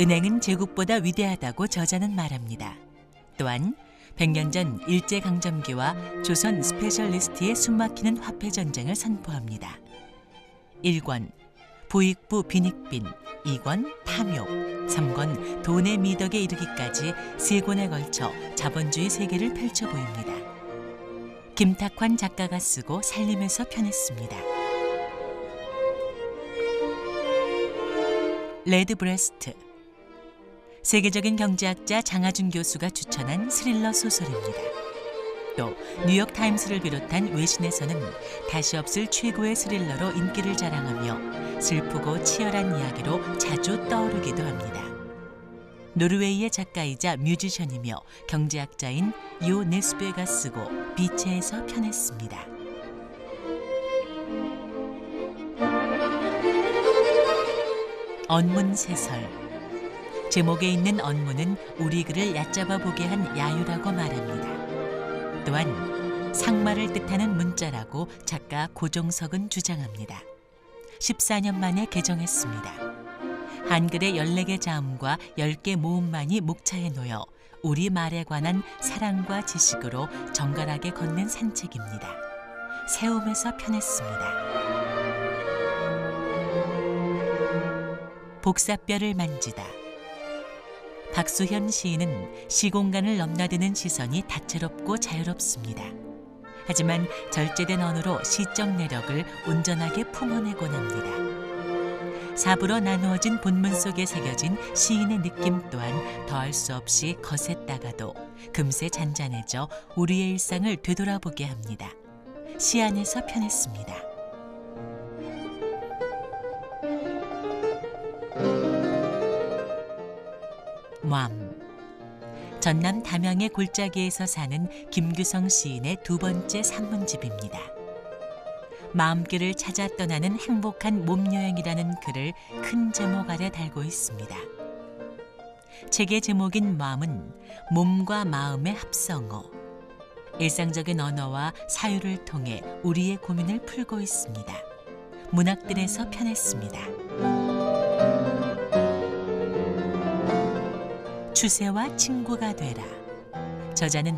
은행은 제국보다 위대하다고 저자는 말합니다. 또한 100년 전 일제강점기와 조선 스페셜리스트의 숨막히는 화폐 전쟁을 선포합니다. 1권 부익부 빈익빈, 2권 탐욕, 3권 돈의 미덕에 이르기까지 세 권에 걸쳐 자본주의 세계를 펼쳐 보입니다. 김탁환 작가가 쓰고 살림에서 편했습니다. 레드 브레스트 세계적인 경제학자 장하준 교수가 추천한 스릴러 소설입니다. 또 뉴욕 타임스를 비롯한 외신에서는 다시 없을 최고의 스릴러로 인기를 자랑하며 슬프고 치열한 이야기로 자주 떠오르기도 합니다. 노르웨이의 작가이자 뮤지션이며 경제학자인 요 네스베가 쓰고 비체에서 편했습니다. 언문세설 제목에 있는 언문은 우리 글을 얕잡아 보게 한 야유라고 말합니다. 또한 상마를 뜻하는 문자라고 작가 고종석은 주장합니다. 14년 만에 개정했습니다. 한글의 14개 자음과 10개 모음만이 목차에 놓여 우리 말에 관한 사랑과 지식으로 정갈하게 걷는 산책입니다. 세움에서 편했습니다. 복사뼈를 만지다. 박수현 시인은 시공간을 넘나드는 시선이 다채롭고 자유롭습니다. 하지만 절제된 언어로 시적 내력을 온전하게 품어내곤 합니다. 사부로 나누어진 본문 속에 새겨진 시인의 느낌 또한 더할 수 없이 거셌다가도 금세 잔잔해져 우리의 일상을 되돌아보게 합니다. 시 안에서 편했습니다. 맘 전남 담양의 골짜기에서 사는 김규성 시인의 두 번째 산문집입니다. 마음길을 찾아 떠나는 행복한 몸여행이라는 글을 큰 제목 아래 달고 있습니다. 책의 제목인 마음은 몸과 마음의 합성어. 일상적인 언어와 사유를 통해 우리의 고민을 풀고 있습니다. 문학들에서 편했습니다. 추세와 친구가 되라. 저자는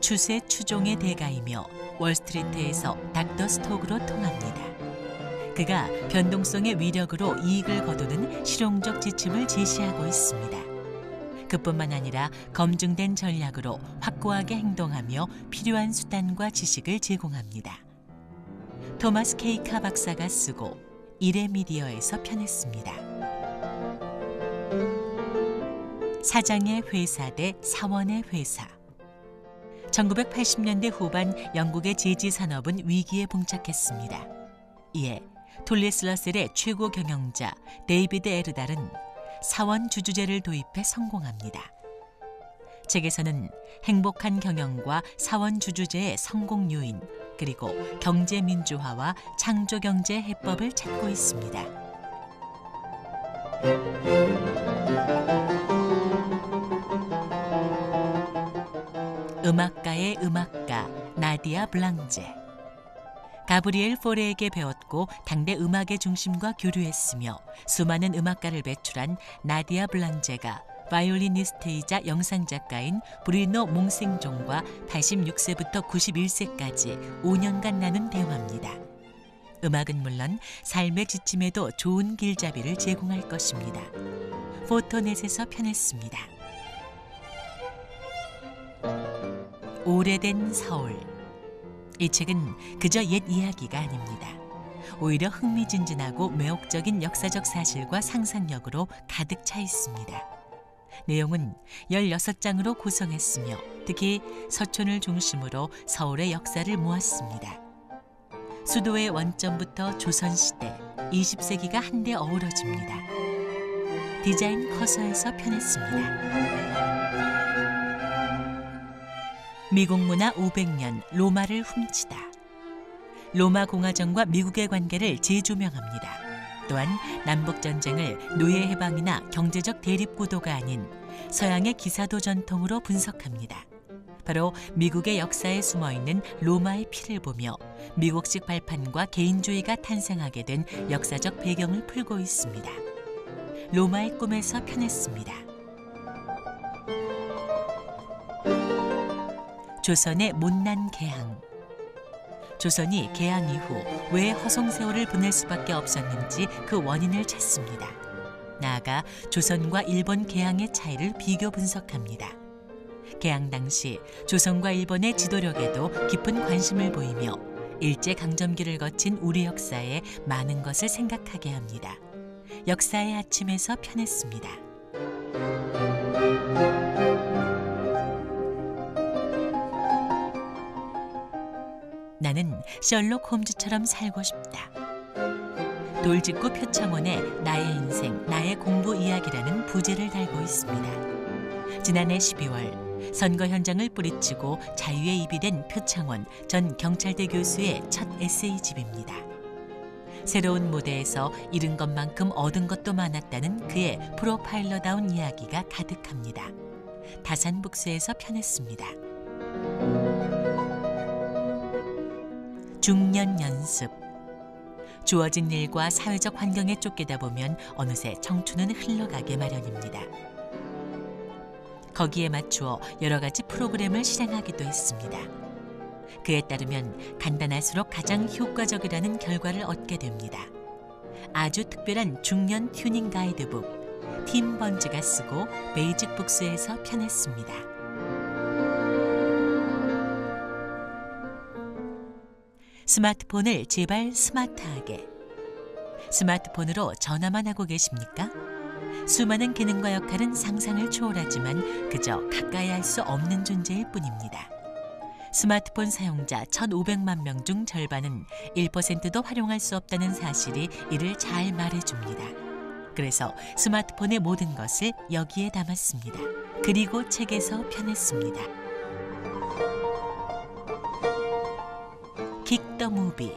추세 추종의 대가이며 월스트리트에서 닥터 스톡으로 통합니다. 그가 변동성의 위력으로 이익을 거두는 실용적 지침을 제시하고 있습니다. 그뿐만 아니라 검증된 전략으로 확고하게 행동하며 필요한 수단과 지식을 제공합니다. 토마스 케이카 박사가 쓰고 이레미디어에서 편했습니다. 사장의 회사 대 사원의 회사. 1980년대 후반 영국의 제지 산업은 위기에 봉착했습니다. 이에 톨리스 러셀의 최고 경영자 데이비드 에르달은 사원 주주제를 도입해 성공합니다. 책에서는 행복한 경영과 사원 주주제의 성공 요인 그리고 경제 민주화와 창조 경제 해법을 찾고 있습니다. 음악가의 음악가 나디아 블랑제 가브리엘 포레에게 배웠고 당대 음악의 중심과 교류했으며 수많은 음악가를 배출한 나디아 블랑제가 바이올리니스트이자 영상작가인 브리노 몽생종과 86세부터 91세까지 5년간 나눈 대화입니다. 음악은 물론 삶의 지침에도 좋은 길잡이를 제공할 것입니다. 포토넷에서 편했습니다. 오래된 서울. 이 책은 그저 옛 이야기가 아닙니다. 오히려 흥미진진하고 매혹적인 역사적 사실과 상상력으로 가득 차 있습니다. 내용은 16장으로 구성했으며 특히 서촌을 중심으로 서울의 역사를 모았습니다. 수도의 원점부터 조선시대, 20세기가 한데 어우러집니다. 디자인 커서에서 편했습니다. 미국 문화 500년 로마를 훔치다. 로마 공화정과 미국의 관계를 재조명합니다. 또한 남북 전쟁을 노예 해방이나 경제적 대립 구도가 아닌 서양의 기사도 전통으로 분석합니다. 바로 미국의 역사에 숨어 있는 로마의 피를 보며 미국식 발판과 개인주의가 탄생하게 된 역사적 배경을 풀고 있습니다. 로마의 꿈에서 편했습니다. 조선의 못난 개항. 조선이 개항 이후 왜 허송세월을 보낼 수밖에 없었는지 그 원인을 찾습니다. 나아가 조선과 일본 개항의 차이를 비교 분석합니다. 개항 당시 조선과 일본의 지도력에도 깊은 관심을 보이며 일제 강점기를 거친 우리 역사에 많은 것을 생각하게 합니다. 역사의 아침에서 편했습니다. 나는 셜록 홈즈처럼 살고 싶다. 돌직구 표창원의 나의 인생, 나의 공부 이야기라는 부제를 달고 있습니다. 지난해 12월 선거 현장을 뿌리치고 자유의 입이 된 표창원 전 경찰대 교수의 첫 에세이집입니다. 새로운 무대에서 잃은 것만큼 얻은 것도 많았다는 그의 프로파일러다운 이야기가 가득합니다. 다산북스에서 편했습니다. 중년 연습 주어진 일과 사회적 환경에 쫓기다 보면 어느새 청춘은 흘러가게 마련입니다. 거기에 맞추어 여러 가지 프로그램을 실행하기도 했습니다. 그에 따르면 간단할수록 가장 효과적이라는 결과를 얻게 됩니다. 아주 특별한 중년 튜닝 가이드북 팀 번즈가 쓰고 베이직 북스에서 편했습니다. 스마트폰을 제발 스마트하게. 스마트폰으로 전화만 하고 계십니까? 수많은 기능과 역할은 상상을 초월하지만 그저 가까이 할 수 없는 존재일 뿐입니다. 스마트폰 사용자 1,500만 명 중 절반은 1%도 활용할 수 없다는 사실이 이를 잘 말해줍니다. 그래서 스마트폰의 모든 것을 여기에 담았습니다. 그리고 책에서 편했습니다. 킥더 무비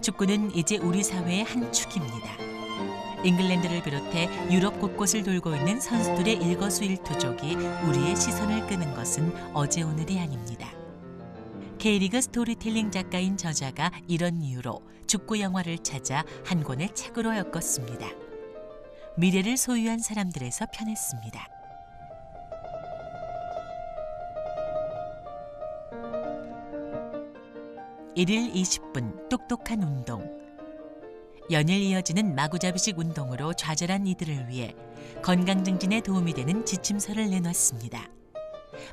축구는 이제 우리 사회의 한 축입니다. 잉글랜드를 비롯해 유럽 곳곳을 돌고 있는 선수들의 일거수일투족이 우리의 시선을 끄는 것은 어제 오늘이 아닙니다. K리그 스토리텔링 작가인 저자가 이런 이유로 축구 영화를 찾아 한 권의 책으로 엮었습니다. 미래를 소유한 사람들에서 편했습니다. 일일 20분 똑똑한 운동 연일 이어지는 마구잡이식 운동으로 좌절한 이들을 위해 건강 증진에 도움이 되는 지침서를 내놨습니다.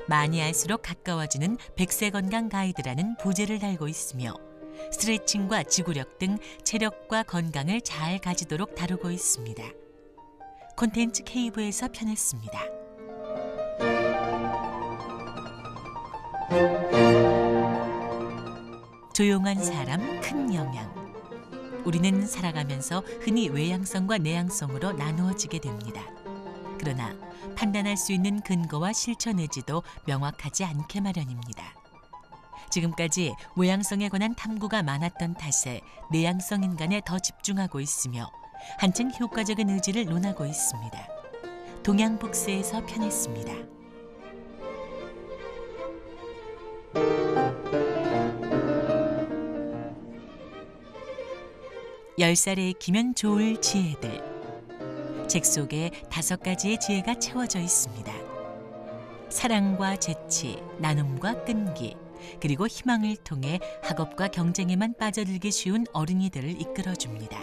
많이 할수록 가까워지는 백세 건강 가이드라는 부제를 달고 있으며 스트레칭과 지구력 등 체력과 건강을 잘 가지도록 다루고 있습니다. 콘텐츠 케이브에서 편했습니다. 조용한 사람 큰 영향. 우리는 살아가면서 흔히 외향성과 내향성으로 나누어지게 됩니다. 그러나 판단할 수 있는 근거와 실천 의지도 명확하지 않게 마련입니다. 지금까지 외향성에 관한 탐구가 많았던 탓에 내향성 인간에 더 집중하고 있으며 한층 효과적인 의지를 논하고 있습니다. 동양북스에서 편했습니다. 열 살에 익히면 좋을 지혜들. 책 속에 다섯 가지의 지혜가 채워져 있습니다. 사랑과 재치, 나눔과 끈기, 그리고 희망을 통해 학업과 경쟁에만 빠져들기 쉬운 어린이들을 이끌어줍니다.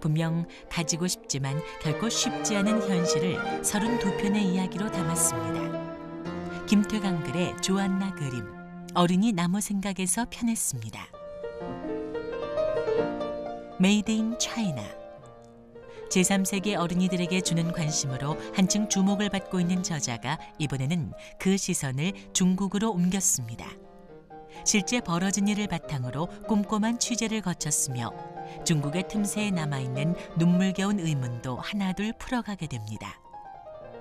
분명 가지고 싶지만 결코 쉽지 않은 현실을 32편의 이야기로 담았습니다. 김태강 글의 조안나 그림, 어린이 나무 생각에서 편했습니다. 메이드 인 차이나 제3세계 어린이들에게 주는 관심으로 한층 주목을 받고 있는 저자가 이번에는 그 시선을 중국으로 옮겼습니다. 실제 벌어진 일을 바탕으로 꼼꼼한 취재를 거쳤으며 중국의 틈새에 남아있는 눈물겨운 의문도 하나둘 풀어가게 됩니다.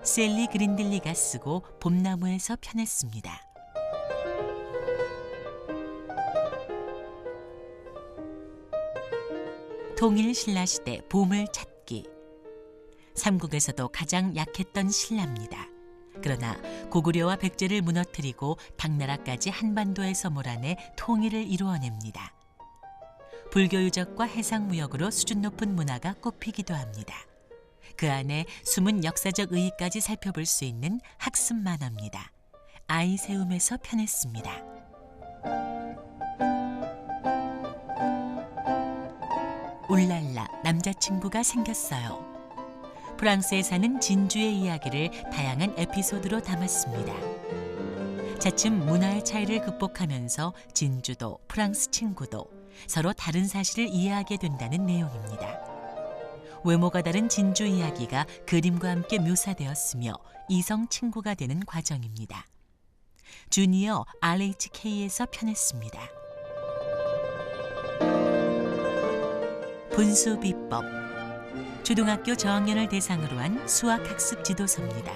셀리 그린들리가 쓰고 봄나무에서 편했습니다. 통일 신라 시대 보물 찾기. 삼국에서도 가장 약했던 신라입니다. 그러나 고구려와 백제를 무너뜨리고 당나라까지 한반도에서 몰아내 통일을 이루어냅니다. 불교 유적과 해상 무역으로 수준 높은 문화가 꼽히기도 합니다. 그 안에 숨은 역사적 의의까지 살펴볼 수 있는 학습 만화입니다. 아이 세움에서 편했습니다. 울랄라 남자친구가 생겼어요. 프랑스에 사는 진주의 이야기를 다양한 에피소드로 담았습니다. 차츰 문화의 차이를 극복하면서 진주도 프랑스 친구도 서로 다른 사실을 이해하게 된다는 내용입니다. 외모가 다른 진주 이야기가 그림과 함께 묘사되었으며 이성 친구가 되는 과정입니다. 주니어 RHK에서 편했습니다. 분수 비법 초등학교 저학년을 대상으로 한 수학 학습 지도서입니다.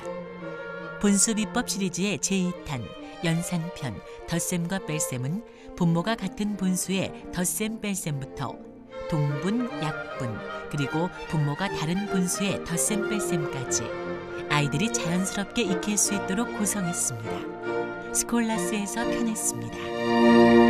분수 비법 시리즈의 제2탄 연산편 덧셈과 뺄셈은 분모가 같은 분수의 덧셈 뺄셈부터 동분, 약분, 그리고 분모가 다른 분수의 덧셈 뺄셈까지 아이들이 자연스럽게 익힐 수 있도록 구성했습니다. 스콜라스에서 편했습니다.